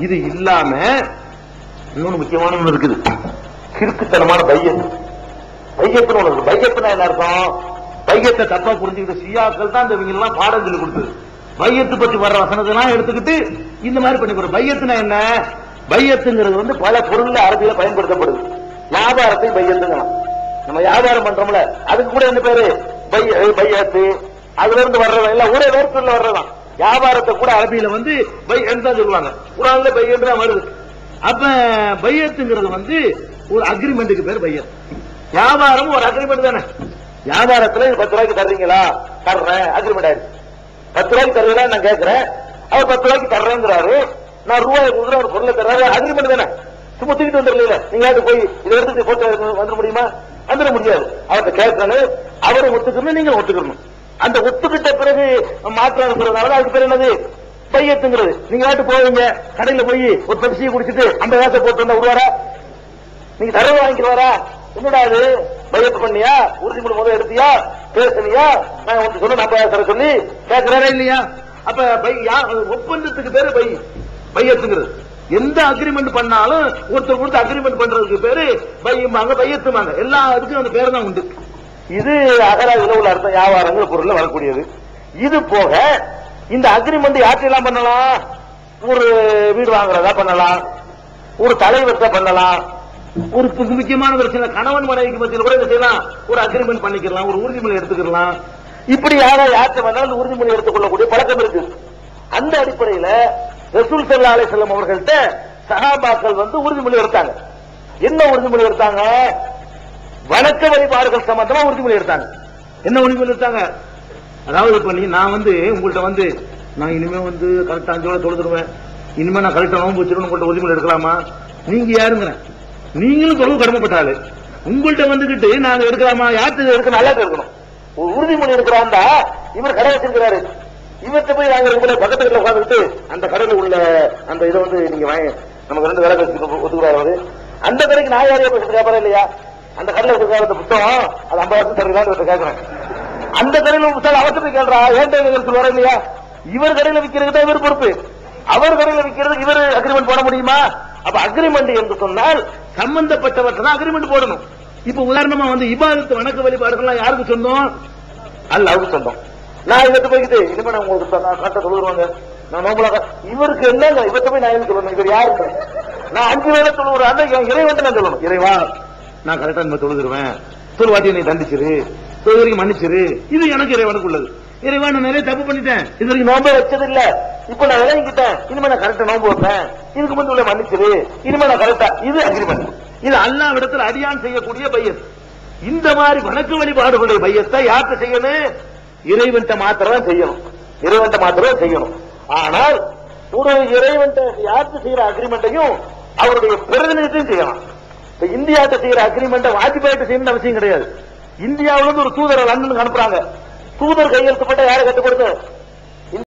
இது இல்லாம இன்னொன்னு முக்கியமான ஒண்ணு இருக்குது. கிறுக்குத்தனமான பையன். பையத்துன்னு ஒண்ணு இருக்கு. பையத்துனா என்ன அர்த்தம்? பையத்தை தப்பா புரிஞ்சுக்கிட்ட சியாக்கள் தான் இந்த இவங்க எல்லாம் பாடம் சொல்லி கொடுத்தது. பையத்து பத்தி வர்ற வசனத்தெல்லாம் எடுத்துக்கிட்டு இந்த மாதிரி பண்ணி போற பையத்துனா என்ன? பையத்துங்கிறது வந்து பல பொருள்ல அரபியில பயன்படுத்தப்படுது. வியாபாரத்தை பையத்துங்கலாம் நம்ம வியாபாரம் பண்றோம்ல அதுக்கு கூட என்ன பேரு? பைய- பையத்து. அதுல இருந்து வர்றதா இல்ல ஒரே வேர்க்குள்ள வர்றதான் வியாபாரத்தை கூட அரபியில வந்து பையன் தான் சொல்லுவாங்க. குரான்ல பையன் தான் வருது. அப்ப பையத்துங்கிறது வந்து ஒரு அக்ரிமெண்ட்டுக்கு பேர் பையத் வியாபாரம் ஒரு அக்ரிமெண்ட் தானே. வியாபாரத்துல பத்து ரூபாய்க்கு தர்றீங்களா? தர்றேன். அக்ரிமெண்ட் ஆயிடுச்சு. பத்து ரூபாய்க்கு தருவீங்களா நான் கேட்கிறேன் அவர் பத்து ரூபாய்க்கு தர்றேங்கிறாரு. நான் ரூபாய் கொடுக்குற ஒரு பொருளை தர்றாரு. அக்ரிமெண்ட் தானே. சும்மா தூக்கிட்டு வந்துடல நீங்க போய் இதை எடுத்து போட்டு வந்துட முடியுமா? வந்துட முடியாது. அவர்கிட்ட கேட்கணும் அவரை ஒத்துக்கணும் நீங்க ஒத்துக்கணும். அந்த ஒத்துக்கிட்ட பிறகு மாற்றம் இருக்கிறதுனால அதுக்கு பேர் என்னது? பையத்துங்கிறது. நீங்க நாட்டு போவீங்க? கடையில போய் ஒரு பெப்சியை குடிச்சிட்டு அந்த காசை போட்டு வந்தா விடுவாரா நீங்க தரவு வாங்கிக்கிறவாரா? என்னடா அது? பையத்து பண்ணியா? உறுதிமொழி முதல் எடுத்தியா? பேசுனியா? நான் உனக்கு சொல்ல நம்ம சொல்லி. கேட்கிறாரா இல்லையா? அப்ப பை ஒப்பந்தத்துக்கு பேரு பை பையத்துங்கிறது. எந்த அக்ரிமெண்ட் பண்ணாலும் ஒருத்தர் கொடுத்து அக்ரிமெண்ட் பண்றதுக்கு பேரு பையம்பாங்க பையத்துமாங்க எல்லா இதுக்கும் அந்த பேர் தான் உண்டு. இது அகரா உள்ள அர்த்தம் வியாபாரங்கள் பொருள் வரக்கூடியது. இது போக இந்த அக்ரிமெண்ட் யார்ட்டெல்லாம் பண்ணலாம்? ஒரு வீடு வாங்குறதா பண்ணலாம். ஒரு தலைவர்கிட்ட பண்ணலாம். ஒரு புது முக்கியமான பிரச்சனை கணவன் மனைவிக்கு மத்தியில் கூட செய்யலாம். ஒரு அக்ரிமெண்ட் பண்ணிக்கலாம். ஒரு உறுதிமொழி எடுத்துக்கலாம். இப்படி யாரா யார்கிட்ட வந்தாலும் அந்த உறுதிமொழி எடுத்துக்கொள்ளக்கூடிய பழக்கம் இருக்கு. அந்த அடிப்படையில ரசூல் சல்லா அலை செல்லம் அவர்கள்ட்ட சகாபாக்கள் வந்து உறுதிமொழி எடுத்தாங்க. என்ன உறுதிமொழி எடுத்தாங்க? வணக்க வழிபாடுகள் சம்பந்தமா உறுதிமொழி எடுத்தாங்க. என்ன உறுதிமொழி எடுத்தாங்க? அதாவது இப்ப நீ நான் வந்து உங்கள்ட்ட வந்து நான் இனிமே வந்து கரெக்டா அஞ்சோட தொழுதுருவேன். இனிமே நான் கரெக்டா நோம்பு வச்சிருவேன் உங்கள்ட்ட உறுதிமொழி எடுக்கலாமா? நீங்க யாருங்கிறேன் நீங்களும் தொழில் கடமைப்பட்டாளு. உங்கள்ட்ட வந்துகிட்டு நாங்க எடுக்கலாமா? யார்கிட்ட எடுக்க நல்லா இருக்கணும். ஒரு உறுதிமொழி எடுக்கிறாண்டா இவர் கடை வச்சிருக்கிறாரு. இவர்கிட்ட போய் நாங்க உங்களை பக்கத்துல உட்காந்துட்டு அந்த கடையில உள்ள அந்த இதை வந்து நீங்க வாங்க நமக்கு ரெண்டு வேலை ஒத்துக்கிறாரு அந்த கடைக்கு நான் யாரையா பேசுறது கேட்பறேன் இல்லையா? அந்த கடையில வச்சிருக்காரு அந்த புத்தகம் அது ஐம்பது வருஷம் தருகிறான்னு கேட்கிறேன் அந்த கடையில புத்தகம் அவர்கிட்ட கேள்றா ஏன்டா எங்களுக்கு வர இல்லையா? இவர் கடையில விற்கிறது தான் இவர் பொறுப்பு. அவர் கடையில விற்கிறது இவர் அக்ரிமெண்ட் போட முடியுமா? அப்ப அக்ரிமெண்ட் என்று சொன்னால் சம்பந்தப்பட்டவர்கள் தான் அக்ரிமெண்ட் போடணும். இப்ப உதாரணமா வந்து இபாதத்து வணக்க வழிபாடுகள்லாம் யாருக்கு சொந்தம்? அல்லாவுக்கு சொந்தம். நான் இவர்கிட்ட போய்கிட்டு இனிமே நான் உங்களுக்கு நான் கரெக்டா சொல்லுவாங்க? நான் நோம்பலாக இவருக்கு என்னங்க? இவர்கிட்ட போய் நான் என்ன சொல்லணும்? இவர் யாருக்கு நான் அஞ்சு வேலை சொல்லுவேன் என் இறைவன் நான் சொல்லணும். இறைவா நான் கரெக்டா நம்ம தொழுதுருவேன். தொழுவாட்டி என்னை தண்டிச்சிரு. தொழுவரைக்கும் மன்னிச்சிரு. இது எனக்கு இறைவனுக்கு உள்ளது. இறைவா நான் நிறைய தப்பு பண்ணிட்டேன். இது வரைக்கும் நோம்பே வச்சது இல்ல இப்ப நான் இறங்கிக்கிட்டேன் இனிமே நான் கரெக்டா நோம்பு வைப்பேன். இதுக்கு முன்பு உள்ள மன்னிச்சிரு. இனிமே நான் கரெக்டா இது அக்ரிமெண்ட் இது அல்லாஹ் இடத்துல அடியான் செய்யக்கூடிய பையன் இந்த மாதிரி வணக்க வழிபாடுகளுடைய பையத்தை யார்கிட்ட செய்யணும்? இறைவன்ட்ட மாத்திரம் செய்யணும். இறைவன்ட்ட மாத்திரம் செய்யணும். ஆனால் ஒரு இறைவன்ட்ட யார்கிட்ட செய்யற அக்ரிமெண்ட்டையும் அவருடைய பிரதிநிதித்தையும் செய்யலாம். இப்ப இந்தியாட்ட செய்யற அக்ரிமெண்ட் வாஜ்பாயிட்ட செய்யணும் அவசியம் கிடையாது. இந்தியாவுல இருந்து ஒரு தூதரை லண்டனுக்கு அனுப்புறாங்க. தூதர் கையெழுத்துப்பட்ட யாரை கட்டுப்படுத்த?